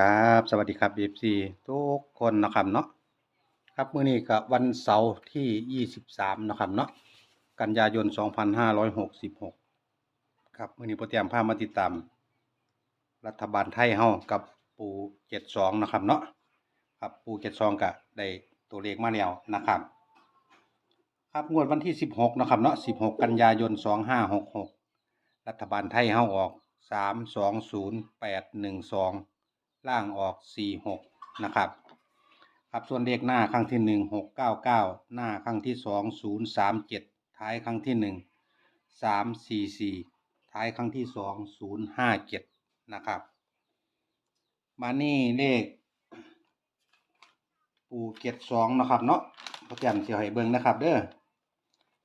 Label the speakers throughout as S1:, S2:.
S1: ครับ สวัสดีครับ FC ทุกคนนะครับเนาะครับมื้อนี้ก็วันเสาร์ที่ 23นะครับเนาะกันยายน 2566 ครับมื้อนี้โปรแกรมพามาติดตาม รัฐบาลไทยเฮากับปู72นะครับเนาะครับปู72ก็ได้ตัวเลขมาแล้วนะครับ ครับงวดวันที่ 16นะครับเนาะ16 กันยายน 2566 รัฐบาลไทยเฮาออก 320812 ล่างออก46นะครับ ครับส่วนเลขหน้าครั้งที่1 699หน้าครั้งที่2 037ท้ายครั้งที่1 344ท้ายครั้งที่2 057นะครับ มานี่เลข ปูเก็ดสองนะครับเนาะโปรแกรมเสียให้เบิงนะครับเด้อ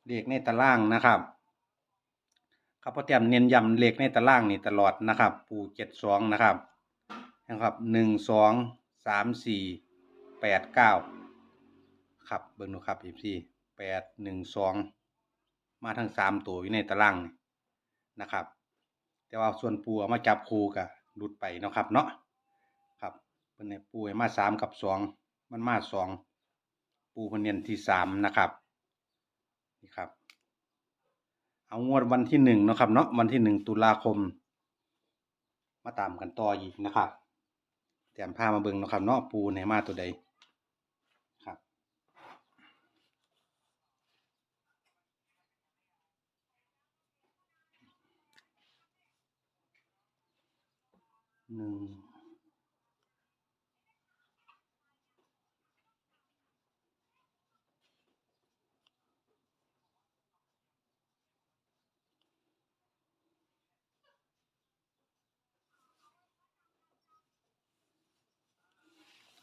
S1: เลขในตารางนะครับครับโปรแกรมเน้นย้ำเลขในตารางนี่ตลอดนะครับ ปูเจ็ดสองนะครับ นะครับหนึ่งสองสามสี่แปดเก้าครับเบิ่งดูครับอีพีแปดหนึ่งสองมาทั้งสามตัวอยู่ในตารางนะครับ แต่ว่าส่วนปูเอามาจับคูกับหลุดไปเนาะครับเนาะครับเป็นในปูให้มาสามกับสองมันมาสองปูเพนเนียนที่สามนะครับนี่ครับ เอางวดวันที่หนึ่งนะครับเนาะวันที่หนึ่งตุลาคม มาตามกันต่ออีกนะครับ แถมพามาเบิ่งเนาะครับเนาะปูในมาตัวใดครับ หนึ่ง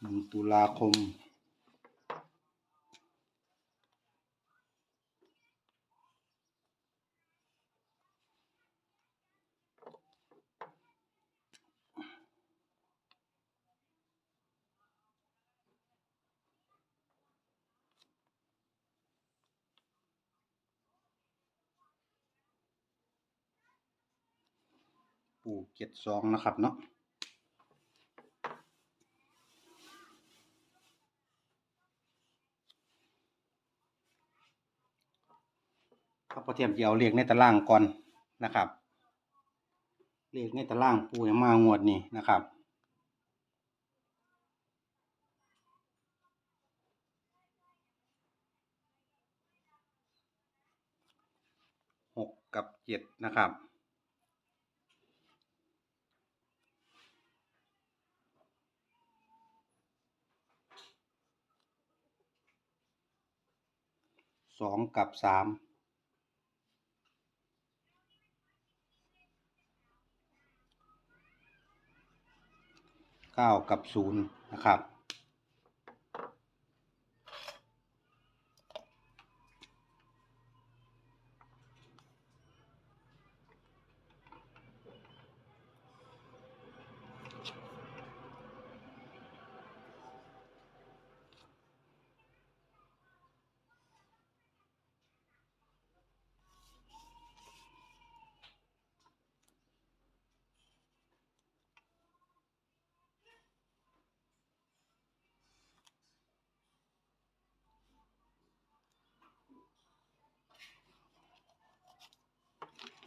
S1: หนึ่งตุลาคมปู่เจ็ดสองนะครับเนาะ ครับพอเทียมจะเอาเลขในตารางก่อนนะครับเลขในตารางปูมางวดนี้นะครับหกกับเจ็ดนะครับสองกับสาม เก้ากับศูนย์นะครับ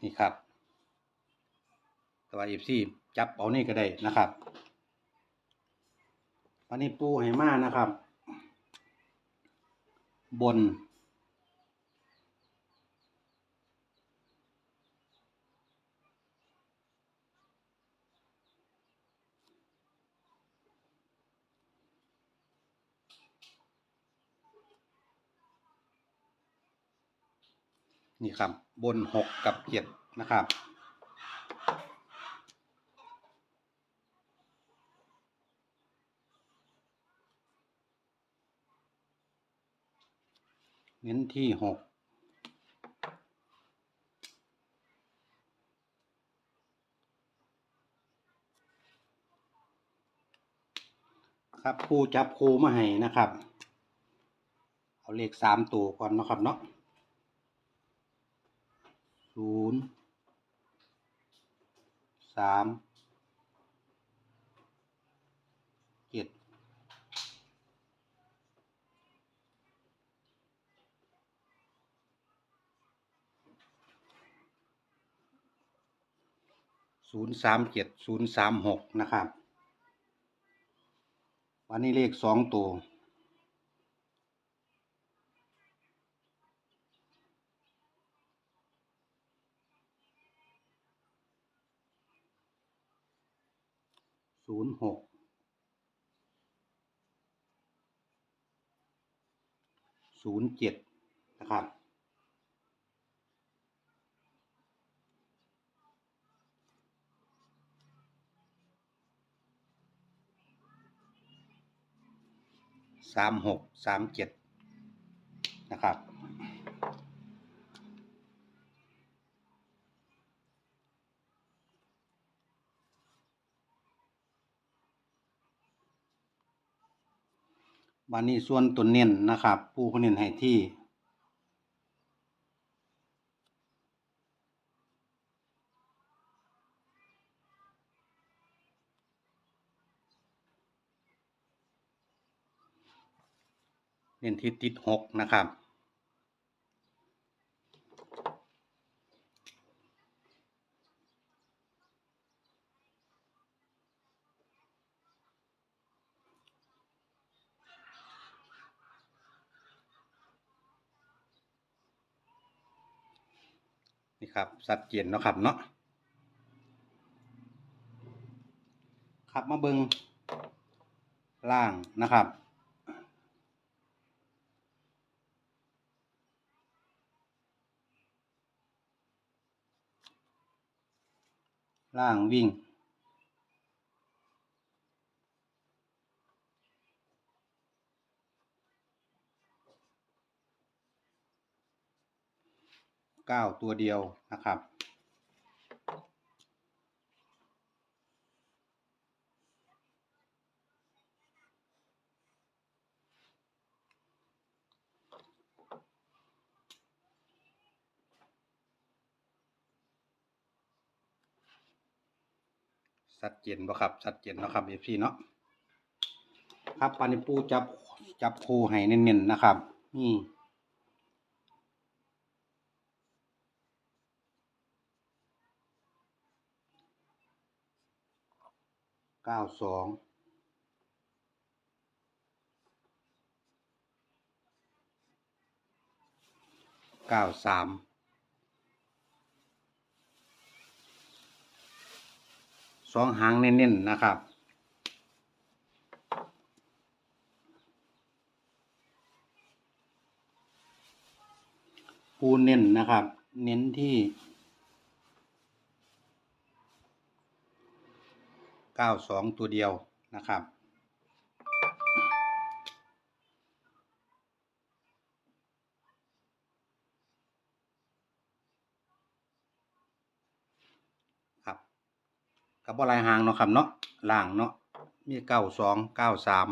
S1: นี่ครับตัวเอฟซีจับเอานี่ก็ได้นะครับวันนี้ปูให้มานะครับ บน นี่ครับ บนหกกับเจ็ดนะครับ เน้นที่หกครับครูจับครูมาให้นะครับ เอาเลขสามตัวก่อนนะครับเนาะ ศูนย์สามเจ็ดศูนย์สามเจ็ดศูนย์สามหกนะครับ วันนี้เลขสองตัว ศูนย์ หกศูนย์เจ็ดนะครับ สามหกสามเจ็ดนะครับ วันนี้ส่วนตัวเน้นนะครับ ปูเขาเน้นให้ที่เน้นที่ติดหกนะครับ ครับสัดเจนเนาะครับเนาะครับมาเบิงล่างนะครับ ล่างวิ่ง เก้าตัวเดียวนะครับ สัดเจนบ่ครับสัดเจนเนาะครับเอฟซีเนาะครับปานิปูจับจับคูให้เน้นๆนะครับ นี่ ก้าสองเก้าสามสองหางเน้นๆนะครับปูเน้นนะครับ เน้นที่ เก้าสองตัวเดียวนะครับ ครับกับบ่หลายหางเนาะครับเนาะล่างเนาะมีเก้าสองเก้าสาม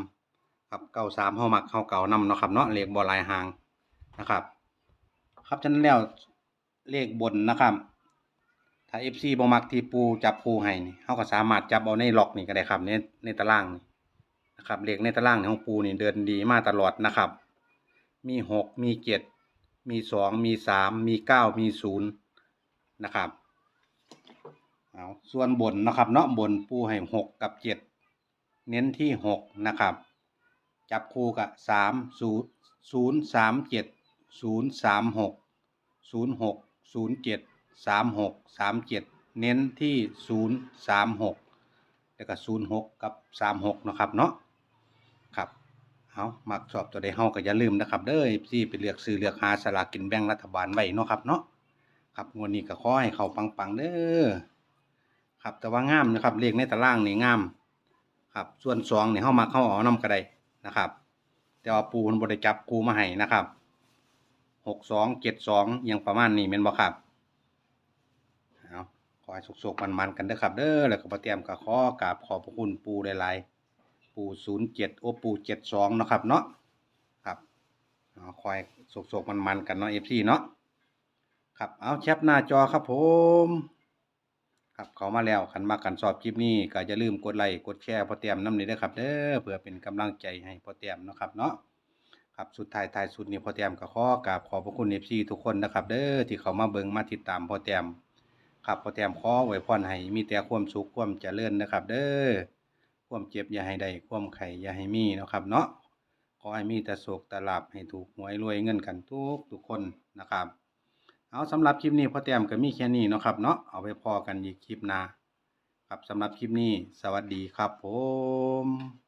S1: ครับเก้าสามเฮามักเฮาเก่านำเนาะครับเนาะเลขบ่หลายหางนะครับ ครับฉะนั้นแล้วเลขบนนะครับ ถ้า FC บ่มักที่ปูจับปูให้นี่เฮาก็สามารถจับเอาในล็อกนี่ก็ได้ครับในในตารางนี่นะครับเลขในตารางของปูนี่เดินดีมาตลอดนะครับ มีหกมีเจ็ดมีสองมีสามมีเก้ามีศูนย์นะครับเอาส่วนบนนะครับเนาะบนปูให้หกกับเจ็ดเน้นที่หกนะครับ จับคู่กับสามศูนย์ศูนย์สามเจ็ดศูนย์สามหกศูนย์หกศูนย์เจ็ด สามหกสามเจ็ดเน้นที่ศูนย์สามหกแล้วก็ศูนย์หกกับสามหกนะครับเนาะครับเอามักชอบตัวใดเฮาก็อย่าลืมนะครับ เด้อที่ไปเลือกซื้อเลือกหาสลากกินแบ่งรัฐบาลไว้เนาะครับเนาะครับงวดนี้ก็ขอให้เขาปังๆเด้อครับแต่ว่างามนะครับเลขในตารางนี่งามครับส่วนสองนี่เฮามาเข้าเอานำก็ไดนะครับ แต่ว่าปูมันบ่ได้จับกูมาให้นะครับหกสองเจ็ดสองยังประมาณนี้แม่นบ่ครับ อาขอให้สุกๆมันๆกันเด้อครับเด้อแล้วก็บ่เตรียมก็ขอกราบขอบพระคุณปูหลายๆปูศูนย์เจ็ดโอปูเจ็ดสองเนาะครับเนาะครับเอาคอยสุกๆมันๆกันเนาะ FC เนาะครับเอาแคปหน้าจอครับผม ครับเขามาแล้วคันมากันสอบคลิปนี้ก็อย่าลืมกดไลค์กดแชร์พอเตรียมน้ำนี้ด้วยครับเด้อเพื่อเป็นกำลังใจให้พอเตรียมนะครับเนาะครับสุดท้ายท้ายสุดนี้พอเตรียมก็ขอกราบขอบพระคุณ FC ทุกคนนะครับ เด้อที่เขามาเบิ่งมาติดตามพอเตรียม ครับพอเตรียมขอไว้พรให้มีแต่ความสุขความเจริญนะครับ เด้อความเจ็บอย่าให้ได้ความไข่อย่าให้มีนะครับ เนาะขอให้มีแต่โศกแต่ลาบให้ถูกหวยรวยเงินกันทุกทุกคนนะครับ เอาสำหรับคลิปนี้พอแต้มก็มีแค่นี้นะครับ เนาะเอาไปพอกันอีกคลิปหน้าครับสำหรับคลิปนี้ สวัสดีครับผม